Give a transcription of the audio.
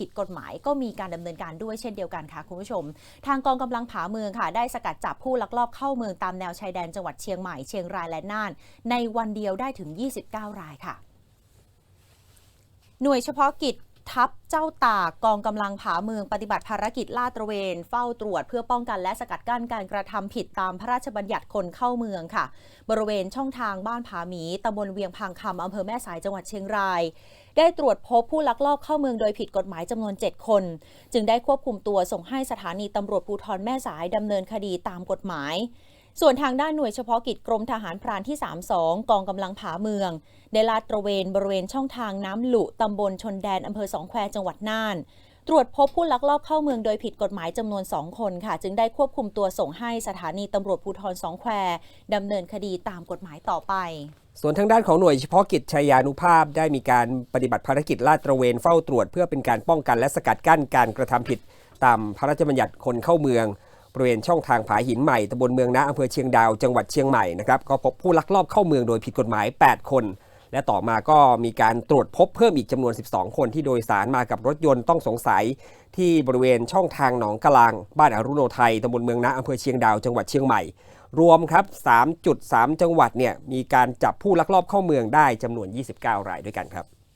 ผิดกฎหมายก็มีการดำเนินการด้วยเช่นเดียวกันค่ะคุณผู้ชม ทางกองกำลังผาเมืองค่ะ ได้สกัดจับผู้ลักลอบเข้าเมืองตามแนวชายแดนจังหวัดเชียงใหม่เชียงรายและน่าน ในวันเดียวได้ถึง 29 รายค่ะหน่วยเฉพาะกิจ ทัพเจ้าตากกองกำลังผาเมืองปฏิบัติภารกิจลาดตระเวน เฝ้าตรวจเพื่อป้องกันและสกัดกั้นการกระทำผิดตามพระราชบัญญัติคนเข้าเมืองค่ะ บริเวณช่องทางบ้านผาหมีตำบลเวียงพังคำอำเภอแม่สายจังหวัดเชียงราย ได้ตรวจพบผู้ลักลอบเข้าเมืองโดยผิดกฎหมายจำนวน 7 คน จึงได้ควบคุมตัวส่งให้สถานีตำรวจภูธรแม่สายดำเนินคดีตามกฎหมาย ส่วนทางด้านหน่วยเฉพาะกิจกรมทหารพรานที่ 32 กองกำลังผาเมือง ได้ลาดตระเวนบริเวณช่องทางน้ำหลุตำบลชนแดนอำเภอสองแควจังหวัดน่าน ตรวจพบผู้ลักลอบเข้าเมืองโดยผิดกฎหมายจำนวน 2 คนค่ะ จึงได้ควบคุมตัวส่งให้สถานีตำรวจภูธรสองแควดำเนินคดีตามกฎหมายต่อไปส่วนทางด้านของหน่วยเฉพาะกิจชัยานุภาพได้มีการปฏิบัติภารกิจลาดตระเวนเฝ้าตรวจ เพื่อเป็นการป้องกันและสกัดกั้นการกระทำผิด ตามพระราชบัญญัติคนเข้าเมือง บริเวณช่องทางผาหินใหม่ตำบลเมืองนะอำเภอเชียงดาว จังหวัดเชียงใหม่นะครับก็พบผู้ลักลอบเข้าเมืองโดยผิดกฎหมาย 8 คน และต่อมาก็มีการตรวจพบเพิ่มอีกจำนวน 12 คนที่โดยสารมากับรถยนต์ต้องสงสัย ที่บริเวณช่องทางหนองกะลาง บ้านอรุโนไทยตำบลเมืองนะอำเภอเชียงดาวจังหวัดเชียงใหม่ รวมครับ3.3 จังหวัดเนี่ยมีการจับผู้ลักลอบเข้าเมืองได้จำนวน 29 รายด้วยกันครับ